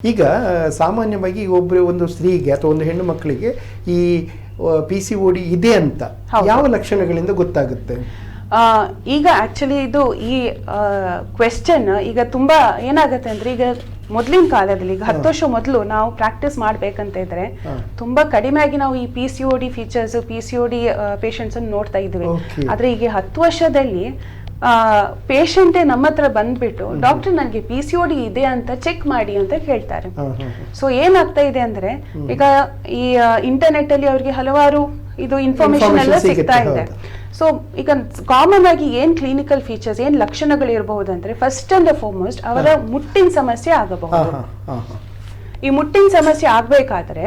ಈಗ ಸಾಮಾನ್ಯವಾಗಿ ಒಬ್ಬರು ಒಂದು ಸ್ತ್ರೀಗೆ ಅಥವಾ ಒಂದು ಹೆಣ್ಣು ಮಕ್ಕಳಿಗೆ ಈ ಪಿ ಸಿ ಓಡಿ ಇದೆ ಅಂತ ಯಾವ ಲಕ್ಷಣಗಳಿಂದ ಗೊತ್ತಾಗುತ್ತೆ? ಈಗ ಆಕ್ಚುಲಿ ಇದು ಈ ಕ್ವೆಶ್ಚನ್ ಈಗ ತುಂಬಾ ಏನಾಗುತ್ತೆ ಅಂದ್ರೆ ಈಗ ಮೊದಲಿನ ಕಾಲದಲ್ಲಿ ಈಗ ಹತ್ತು ವರ್ಷ ಮೊದಲು ನಾವು ಪ್ರಾಕ್ಟೀಸ್ ಮಾಡ್ಬೇಕಂತ ಇದ್ರೆ ತುಂಬಾ ತುಂಬಾ ಕಡಿಮೆಯಾಗಿ ನಾವು ಈ P C O D features P C O D patients ಅನ್ನು ನೋಡ್ತಾ ಇದ್ವಿ. ಆದ್ರೆ ಈಗ ಹತ್ತು ವರ್ಷದಲ್ಲಿ ಪೇಷಂಟೇ ನಮ್ಮ ಹತ್ರ ಬಂದ್ಬಿಟ್ಟು ಡಾಕ್ಟರ್ ನನಗೆ ಪಿ ಸಿ ಡಿ ಇದೆ ಅಂತ ಚೆಕ್ ಮಾಡಿ ಅಂತ ಹೇಳ್ತಾರೆ. ಸೊ ಏನಾಗ್ತಾ ಇದೆ ಅಂದ್ರೆ ಈಗ ಈ ಇಂಟರ್ನೆಟ್ ಅಲ್ಲಿ ಅವರಿಗೆ ಹಲವಾರು ಇದು ಇನ್ಫಾರ್ಮೇಶನ್ ಎಲ್ಲ ಸಿಗ್ತಾ ಇದೆ. ಸೊ ಈಗ ಕಾಮನ್ ಆಗಿ ಏನ್ ಕ್ಲಿನಿಕಲ್ ಫೀಚರ್ಸ್ ಏನ್ ಲಕ್ಷಣಗಳು ಇರಬಹುದು ಅಂದ್ರೆ ಫಸ್ಟ್ ಅಂಡ್ ಫಾರ್ಮೋಸ್ಟ್ ಅವರ ಮುಟ್ಟಿನ ಸಮಸ್ಯೆ ಆಗಬಹುದು. ಈ ಮುಟ್ಟಿನ ಸಮಸ್ಯೆ ಆಗ್ಬೇಕಾದ್ರೆ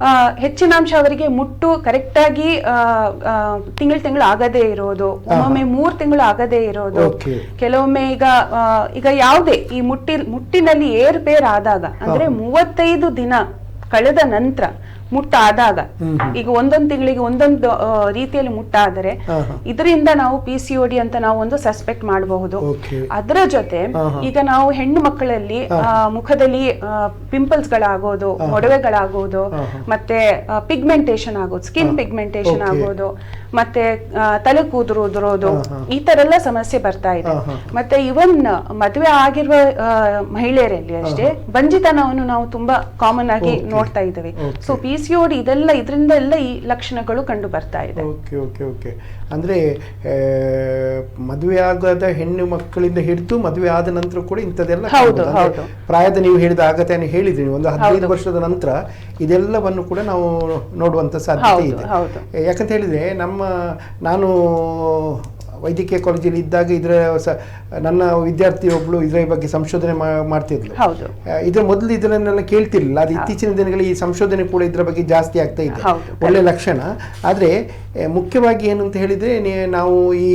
ಹಾ. ಅಂಶ ಹೆಚ್ಚಿನಾಂಶ ಅವರಿಗೆ ಮುಟ್ಟು ಕರೆಕ್ಟಾಗಿ ತಿಂಗಳು ತಿಂಗಳು ಆಗದೇ ಇರೋದು. ಒಮ್ಮೊಮ್ಮೆ ಮೂರ್ ತಿಂಗಳು ಆಗದೇ ಇರೋದು. ಕೆಲವೊಮ್ಮೆ ಈಗ ಆ, ಈಗ ಯಾವುದೇ ಈ ಮುಟ್ಟಿ ಮುಟ್ಟಿನಲ್ಲಿ ಏರ್ಪೇರ್ ಆದಾಗ ಅಂದ್ರೆ ಮೂವತ್ತೈದು ದಿನ ಕಳೆದ ನಂತರ ಮುಟ್ಟಾದಾಗ. ಈಗ ಒಂದೊಂದು ತಿಂಗಳಿಗೆ ಒಂದೊಂದು ರೀತಿಯಲ್ಲಿ ಮುಟ್ಟಾದರೆ. ಇದರಿಂದ ನಾವು ಪಿ ಸಿ ಡಿ ಅಂತ ನಾವು ಒಂದು ಸಸ್ಪೆಕ್ಟ್ ಮಾಡಬಹುದು. ಅದರ ಜೊತೆ. ಈಗ ನಾವು ಹೆಣ್ಣು ಮಕ್ಕಳಲ್ಲಿ ಮುಖದಲ್ಲಿ ಪಿಂಪಲ್ಸ್ ಗಳಾಗೋದು ಒಡವೆಗಳಾಗೋದು ಮೊಡವೆಗಳಾಗೋದು. ಮತ್ತೆ ಪಿಗ್ಮೆಂಟೇಶನ್ ಆಗೋದು ಸ್ಕಿನ್ ಪಿಗ್ಮೆಂಟೇಷನ್ ಪಿಗ್ಮೆಂಟೇಶನ್ ಆಗೋದು ಮತ್ತೆ ತಲೆ ಕೂದಲು ಉದುರೋದು. ಈ ತರ ಎಲ್ಲ ಸಮಸ್ಯೆ ಬರ್ತಾ ಇದೆ. ಮತ್ತೆ ಇವನ್ ಮದುವೆ ಆಗಿರುವ ಮಹಿಳೆಯರಲ್ಲಿ ಅಷ್ಟೇ ಬಂಜಿತನವನ್ನು ನಾವು ತುಂಬಾ ಕಾಮನ್ ಆಗಿ. ನೋಡ್ತಾ ಇದ್ದೇವೆ ಸೊ ಪಿ ಸಿ ಡಿ ಇದೆಲ್ಲ ಇದರಿಂದ ಎಲ್ಲ ಈ ಲಕ್ಷಣಗಳು ಕಂಡು ಬರ್ತಾ ಇದೆ ಓಕೆ ಓಕೆ ಓಕೆ ಅಂದರೆ ಮದುವೆ ಆಗದ ಹೆಣ್ಣು ಮಕ್ಕಳಿಂದ ಹಿಡಿದು ಮದುವೆ ಆದ ನಂತರ ಕೂಡ ಇಂಥದ್ದೆಲ್ಲ ಹೌದು, ಹೌದು. ಪ್ರಾಯದ ನೀವು ಹೇಳಿದ ಆಗತೆಯನ್ನು ಹೇಳಿದ್ರಿ ಒಂದು ಹದಿನೈದು ಹೌದು. ವರ್ಷದ ನಂತರ ಇದೆಲ್ಲವನ್ನು ಕೂಡ ನಾವು ನೋಡುವಂತ ಸಾಧ್ಯತೆ ಇದೆ. ಯಾಕಂತ ಹೇಳಿದ್ರೆ ನಮ್ಮ ನಾನು ವೈದ್ಯಕೀಯ ಕಾಲೇಜಲ್ಲಿ ಇದ್ದಾಗ ಇದರ ಸ- ನನ್ನ ವಿದ್ಯಾರ್ಥಿ ಒಬ್ಳು ಇದರ ಬಗ್ಗೆ ಸಂಶೋಧನೆ ಮಾಡ್ತಿದ್ಲು. ಇದ್ರ ಮೊದಲು ಇದನ್ನೆಲ್ಲ ಕೇಳ್ತಿರ್ಲಿಲ್ಲ. ಅದು ಇತ್ತೀಚಿನ ದಿನಗಳಲ್ಲಿ ಈ ಸಂಶೋಧನೆ ಕೂಡ ಇದರ ಬಗ್ಗೆ ಜಾಸ್ತಿ ಆಗ್ತಾ ಇದೆ. ಒಳ್ಳೆ ಲಕ್ಷಣ. ಆದರೆ ಮುಖ್ಯವಾಗಿ ಏನು ಅಂತ ಹೇಳಿದ್ರೆ ನಾವು ಈ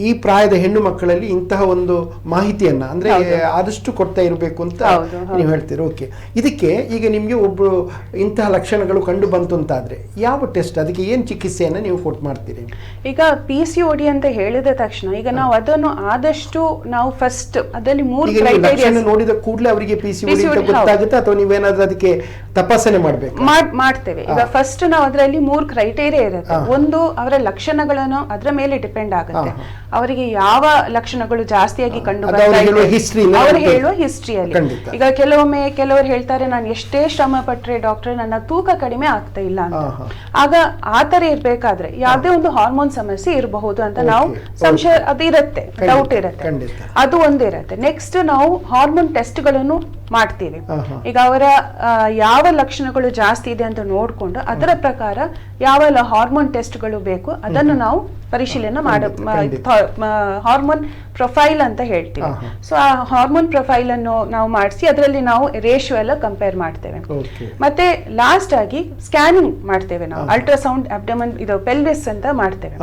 ಈ- ಪ್ರಾಯದ ಹೆಣ್ಣು ಮಕ್ಕಳಲ್ಲಿ ಇಂತಹ ಒಂದು ಮಾಹಿತಿಯನ್ನ ಅಂದ್ರೆ ಆದಷ್ಟು ಕೊಡ್ತಾ ಇರಬೇಕು ಅಂತ. ನೀವು ಹೇಳ್ತೀರಿ. ಓಕೆ. ಇದಕ್ಕೆ ಈಗ ನಿಮಗೆ ಒಬ್ಬರು ಇಂತಹ ಲಕ್ಷಣಗಳು ಕಂಡು ಬಂತು ಅಂತಾದ್ರೆ ಯಾವ ಟೆಸ್ಟ್ ಅದಕ್ಕೆ ಏನು ಚಿಕಿತ್ಸೆಯನ್ನ ನೀವು ಕೊಟ್ಟು ಮಾಡ್ತೀರಿ? ಈಗ ಪಿ ಸಿ ಅಂತ ಹೇಳಿದ ತಕ್ಷಣ ಈಗ ನಾವು ಅದನ್ನು ಆದಷ್ಟು ನಾವು ಫಸ್ಟ್ ಅದರಲ್ಲಿ ಮೂರು ನೋಡಿದ ಕೂಡಲೇ ಅವರಿಗೆ ಪಿ ಸಿ ಅಂತ ಗೊತ್ತಾಗುತ್ತೆ? ಅಥವಾ ನೀವೇನಾದರೂ ಅದಕ್ಕೆ ತಪಾಸಣೆ ಮಾಡಬೇಕು. ಮಾಡ್ತೇವೆ. ಈಗ ಫಸ್ಟ್ ನಾವು ಅದರಲ್ಲಿ ಮೂರು ಕ್ರೈಟೇರಿಯಾ ಇರುತ್ತೆ. ಒಂದು ಅವರ ಲಕ್ಷಣಗಳನ್ನು ಅದರ ಮೇಲೆ ಡಿಪೆಂಡ್ ಆಗುತ್ತೆ. ಅವರಿಗೆ ಯಾವ ಲಕ್ಷಣಗಳು ಜಾಸ್ತಿಯಾಗಿ ಕಂಡು ಅವರು. ಹೇಳುವ ಹಿಸ್ಟ್ರಿಯಲ್ಲಿ ಈಗ ಕೆಲವೊಮ್ಮೆ ಕೆಲವರು ಹೇಳ್ತಾರೆ ನಾನು ಎಷ್ಟೇ ಶ್ರಮ ಪಟ್ಟರೆ ಡಾಕ್ಟರ್ ನನ್ನ ತೂಕ ಕಡಿಮೆ ಆಗ್ತಾ ಇಲ್ಲ ಅಂತ. ಆಗ ಆತರ ಇರ್ಬೇಕಾದ್ರೆ ಯಾವುದೇ ಒಂದು ಹಾರ್ಮೋನ್ ಸಮಸ್ಯೆ ಇರಬಹುದು ಅಂತ ನಾವು ಸಂಶಯ ಅದು ಇರುತ್ತೆ. ಡೌಟ್ ಇರುತ್ತೆ. ಅದು ಒಂದಿರುತ್ತೆ. ನೆಕ್ಸ್ಟ್ ನಾವು ಹಾರ್ಮೋನ್ ಟೆಸ್ಟ್ಗಳನ್ನು ಮಾಡ್ತೀವಿ. ಈಗ ಅವರ ಯಾವ ಲಕ್ಷಣಗಳು ಜಾಸ್ತಿ ಇದೆ ಅಂತ ನೋಡಿಕೊಂಡು ಅದರ ಪ್ರಕಾರ ಯಾವ ಹಾರ್ಮೋನ್ ಟೆಸ್ಟ್ಗಳು ಬೇಕು ಅದನ್ನು ನಾವು ಪರಿಶೀಲನೆ ಮಾಡ. ಹಾರ್ಮೋನ್ ಪ್ರೊಫೈಲ್ ಅಂತ ಹೇಳ್ತೀವಿ. ಸೊ ಆ ಹಾರ್ಮೋನ್ ಪ್ರೊಫೈಲ್ ಅನ್ನು ನಾವು ಮಾಡಿಸಿ ಅದರಲ್ಲಿ ನಾವು ರೇಷಿಯೋ ಎಲ್ಲ ಕಂಪೇರ್ ಮಾಡ್ತೇವೆ. ಮತ್ತೆ ಲಾಸ್ಟ್ ಆಗಿ ಸ್ಕ್ಯಾನಿಂಗ್ ಮಾಡ್ತೇವೆ ನಾವು. ಅಲ್ಟ್ರಾಸೌಂಡ್ ಅಬ್ಡಮನ್ ಇದು ಪೆಲ್ವಿಸ್ ಅಂತ ಮಾಡ್ತೇವೆ.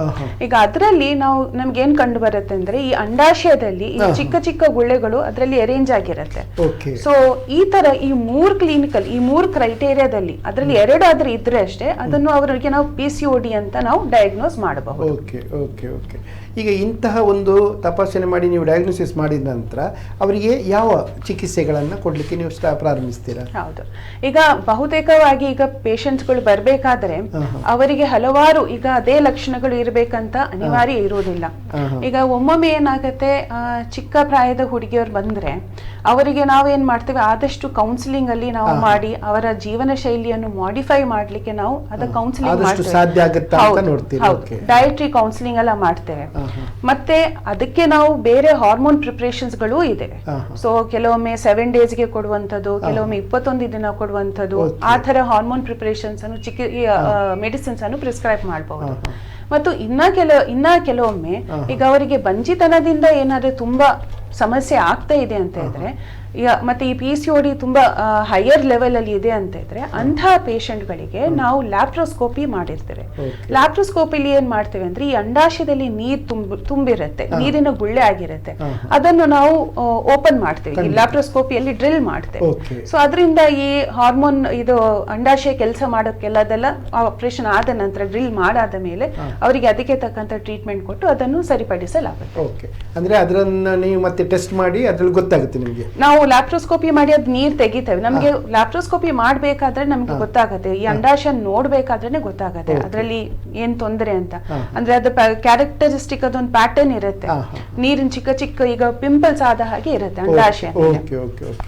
ಈಗ ಅದರಲ್ಲಿ ನಾವು ನಮ್ಗೆ ಏನ್ ಕಂಡು ಬರುತ್ತೆ ಅಂದ್ರೆ ಈ ಅಂಡಾಶಯದಲ್ಲಿ ಈ. ಚಿಕ್ಕ ಚಿಕ್ಕ ಗುಳ್ಳೆಗಳು ಅದರಲ್ಲಿ ಅರೇಂಜ್ ಆಗಿರುತ್ತೆ. ಸೊ ಈ ತರ ಈ ಮೂರ್ ಕ್ಲಿನಿಕಲ್ ಈ ಮೂರ್ ಕ್ರೈಟೇರಿಯಾದಲ್ಲಿ ಅದರಲ್ಲಿ ಎರಡಾದ್ರೂ ಇದ್ರೆ ಅಷ್ಟೇ ಅದನ್ನು ಅವರಿಗೆ ನಾವು ಪಿ ಸಿ ಡಿ ಅಂತ ನಾವು ಡಯಾಗ್ನೋಸ್ ಮಾಡಬಹುದು. Okay okay okay. ಈಗ ಇಂತಹ ಒಂದು ತಪಾಸಣೆ ಮಾಡಿ ನೀವು ಡಯಾಗ್ನೋಸಿಸ್ ಮಾಡಿದ ನಂತರ ಅವರಿಗೆ ಯಾವ ಚಿಕಿತ್ಸೆಗಳನ್ನು ಕೊಡಲಿಕ್ಕೆ ನೀವು ಪ್ರಾರಂಭಿಸ್ತೀರಾ? ಹೌದು. ಈಗ ಬಹುತೇಕವಾಗಿ ಈಗ ಪೇಷಂಟ್ಸ್ಗಳು ಬರ್ಬೇಕಾದ್ರೆ. ಅವರಿಗೆ ಹಲವಾರು ಈಗ ಅದೇ ಲಕ್ಷಣಗಳು ಇರಬೇಕಂತ ಅನಿವಾರ್ಯ ಇರುವುದಿಲ್ಲ. ಈಗ ಒಮ್ಮೊಮ್ಮೆ ಏನಾಗುತ್ತೆ ಚಿಕ್ಕ ಪ್ರಾಯದ ಹುಡುಗಿಯರು ಬಂದ್ರೆ ಅವರಿಗೆ ನಾವೇನ್ ಮಾಡ್ತೇವೆ? ಆದಷ್ಟು ಕೌನ್ಸಿಲಿಂಗ್ ಅಲ್ಲಿ ನಾವು ಮಾಡಿ ಅವರ ಜೀವನ ಶೈಲಿಯನ್ನು ಮಾಡಿಫೈ ಮಾಡ್ಲಿಕ್ಕೆ ನಾವು ಅದ. Counselling okay. ಡಯಟ್ರಿ ಕೌನ್ಸಿಲಿಂಗ್ ಎಲ್ಲ ಮಾಡ್ತೇವೆ. ಮತ್ತೆ ಅದಕ್ಕೆ ನಾವು ಬೇರೆ ಹಾರ್ಮೋನ್ ಪ್ರಿಪರೇಷನ್ಸ್ಗಳು ಇದೆ. ಸೊ ಕೆಲವೊಮ್ಮೆ ಸೆವೆನ್ ಡೇಸ್ಗೆ ಕೊಡುವಂಥದ್ದು ಕೆಲವೊಮ್ಮೆ ಇಪ್ಪತ್ತೊಂದು ದಿನ ಕೊಡುವಂತದ್ದು ಆ ತರ ಹಾರ್ಮೋನ್ ಪ್ರಿಪರೇಷನ್ಸ್ ಅನ್ನು ಚಿಕಿ ಮೆಡಿಸಿನ್ಸ್ ಅನ್ನು ಪ್ರಿಸ್ಕ್ರೈಬ್ ಮಾಡಬಹುದು. ಮತ್ತು ಇನ್ನ ಕೆಲ ಇನ್ನ ಕೆಲವೊಮ್ಮೆ. ಈಗ ಅವರಿಗೆ ಬಂಜಿತನದಿಂದ ಏನಾದ್ರೆ ತುಂಬಾ ಸಮಸ್ಯೆ ಆಗ್ತಾ ಇದೆ ಅಂತ ಈಗ ಮತ್ತೆ ಈ ಪಿ ಸಿ ಡಿ ತುಂಬಾ ಹೈಯರ್ ಲೆವೆಲ್ ಅಲ್ಲಿ ಇದೆ ಅಂತ ಇದ್ರೆ ಅಂತಹ ಗಳಿಗೆ ನಾವು ಲ್ಯಾಪ್ಟ್ರೋಸ್ಕೋಪಿ ಮಾಡಿರ್ತೇವೆ. ಲ್ಯಾಪ್ಟ್ರೋಸ್ಕೋಪಿಲಿ ಏನ್ ಮಾಡ್ತೇವೆ ಅಂದ್ರೆ ಈ ಅಂಡಾಶಯದಲ್ಲಿ ನೀರ್ ತುಂಬ ತುಂಬಿರುತ್ತೆ ನೀರಿನ ಗುಳ್ಳೆ ಆಗಿರುತ್ತೆ. ಅದನ್ನು ನಾವು ಓಪನ್ ಮಾಡ್ತೇವೆ. ಈ ಲ್ಯಾಪ್ಟ್ರೋಸ್ಕೋಪಿಯಲ್ಲಿ ಡ್ರಿಲ್ ಮಾಡ್ತೇವೆ. ಸೊ ಅದರಿಂದ ಈ ಹಾರ್ಮೋನ್ ಇದು ಅಂಡಾಶಯ ಕೆಲಸ ಮಾಡೋಕ್ಕೆಲ್ಲ ಅದೆಲ್ಲ ಆಪರೇಷನ್ ಆದ ನಂತರ ಡ್ರಿಲ್ ಮಾಡಾದ ಮೇಲೆ. ಅವರಿಗೆ ಅದಕ್ಕೆ ತಕ್ಕಂತ ಟ್ರೀಟ್ಮೆಂಟ್ ಕೊಟ್ಟು ಅದನ್ನು ಸರಿಪಡಿಸಲಾಗುತ್ತೆ. ಓಕೆ. ಅಂದ್ರೆ ಅದರನ್ನ ನೀವು ಮತ್ತೆ ಟೆಸ್ಟ್ ಮಾಡಿ ಅದ್ರಲ್ಲಿ ಗೊತ್ತಾಗುತ್ತೆ ನಿಮಗೆ? ನಾವು ಲ್ಯಾಪ್ರೋಸ್ಕೋಪಿ ಮಾಡಿ ಅದ್ ನೀರ್ ತೆಗಿತೇವೆ. ನಮಗೆ ಲ್ಯಾಪ್ರೋಸ್ಕೋಪಿ ಮಾಡ್ಬೇಕಾದ್ರೆ ನಮ್ಗೆ ಗೊತ್ತಾಗುತ್ತೆ. ಈ ಅಂಡಾಶಯ ನೋಡ್ಬೇಕಾದ್ರೆ ಗೊತ್ತಾಗತ್ತೆ. ಅದ್ರಲ್ಲಿ ಏನ್ ತೊಂದರೆ ಅಂತ. ಅಂದ್ರೆ ಅದು ಕ್ಯಾರೆಕ್ಟರಿಸ್ಟಿಕ್ ಅದೊಂದು ಪ್ಯಾಟರ್ನ್ ಇರುತ್ತೆ. ನೀರಿನ ಚಿಕ್ಕ ಚಿಕ್ಕ ಈಗ ಪಿಂಪಲ್ಸ್ ಆದ ಹಾಗೆ ಇರುತ್ತೆ ಅಂಡಾಶಯ